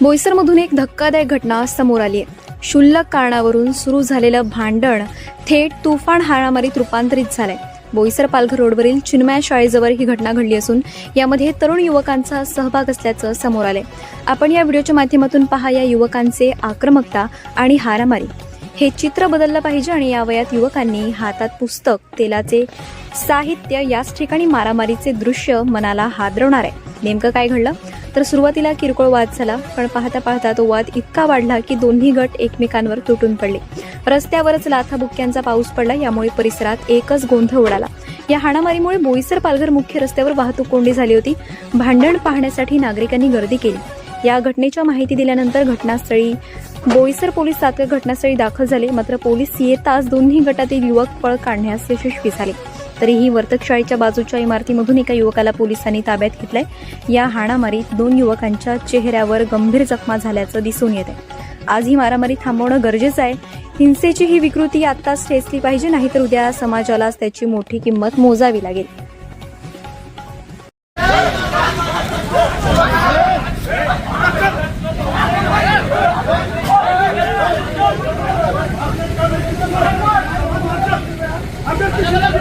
बोईसरमधून एक धक्कादायक घटना समोर आली. आहे क्षुल्लक कारणावरून सुरू झालेलं भांडण थेट तुफान हाणामारीत रूपांतरित झालंय. बोईसर पालघर रोडवरील चिन्मया शाळेजवळ ही घटना घडली असून यामध्ये तरुण युवकांचा सहभाग असल्याचं समोर आले आपण या व्हिडिओच्या माध्यमातून पहा या युवकांचे आक्रमकता आणि हारामारी. हे चित्र बदललं पाहिजे आणि या वयात युवकांनी हातात पुस्तक तेलाचे साहित्य याच ठिकाणी मारामारीचे दृश्य मनाला हादरवणार आहे. नेमकं काय घडलं? तर सुरुवातीला किरकोळ वाद झाला पण पाहता पाहता तो वाद इतका वाढला की दोन्ही गट एकमेकांवर तुटून पडले. रस्त्यावरच लाथाबुक्क्यांचा पाऊस पडला यामुळे परिसरात एकच गोंधळ उडाला. या हाणामारीमुळे बोईसर पालघर मुख्य रस्त्यावर वाहतूक कोंडी झाली होती. भांडण पाहण्यासाठी नागरिकांनी गर्दी केली. या घटनेच्या माहिती दिल्यानंतर घटनास्थळी बोईसर पोलीस तात्काळ घटनास्थळी दाखल झाले. मात्र पोलीस येताच दोन्ही गटातील युवक पळ काढण्यास यशस्वी झाले. तरीही वर्तकशाळेच्या बाजूच्या इमारतीमधून एका युवकाला पोलिसांनी ताब्यात घेतलंय. या हाणामारीत दोन युवकांच्या चेहऱ्यावर गंभीर जखमा झाल्याचं दिसून येत आहे आज ही मारामारी थांबवणं गरजेचं आहे. हिंसेची ही विकृती आत्ताच ठेचली पाहिजे नाहीतर उद्या समाजालाच त्याची मोठी किंमत मोजावी लागेल. Hey!